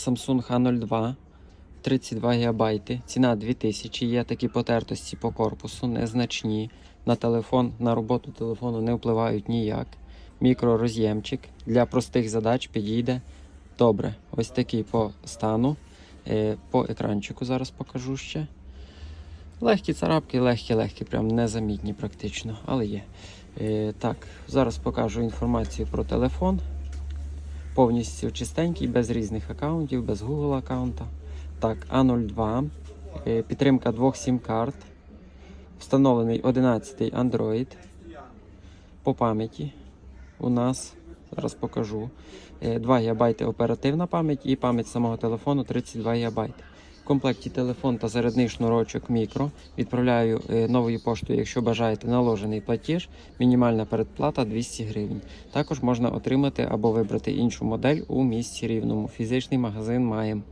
Samsung A02 32 ГБ. Ціна 2000. Є такі потертості по корпусу, незначні. На телефон, на роботу телефону не впливають ніяк. Мікророз'ємчик для простих задач підійде добре. Ось такий по стану. Е, По екранчику зараз покажу ще. Легкі царапки, легкі-легкі, прям незамітні практично, але є. Е, так, зараз покажу інформацію про телефон. Повністю чистенький, без різних аккаунтів, без Google аккаунта. Так, A02, е, підтримка двох сім-карт. Встановлений 11 Android. По пам'яті у нас, зараз покажу, е, 2 ГБ оперативна пам'ять і пам'ять самого телефону 32 ГБ. Комплекті телефон та зарядний шнурочок мікро. Відправляю е, новою поштою, якщо бажаєте наложений платіж. Мінімальна передплата 200 гривень. Також можна отримати або вибрати іншу модель у місті рівному. Фізичний магазин маємо.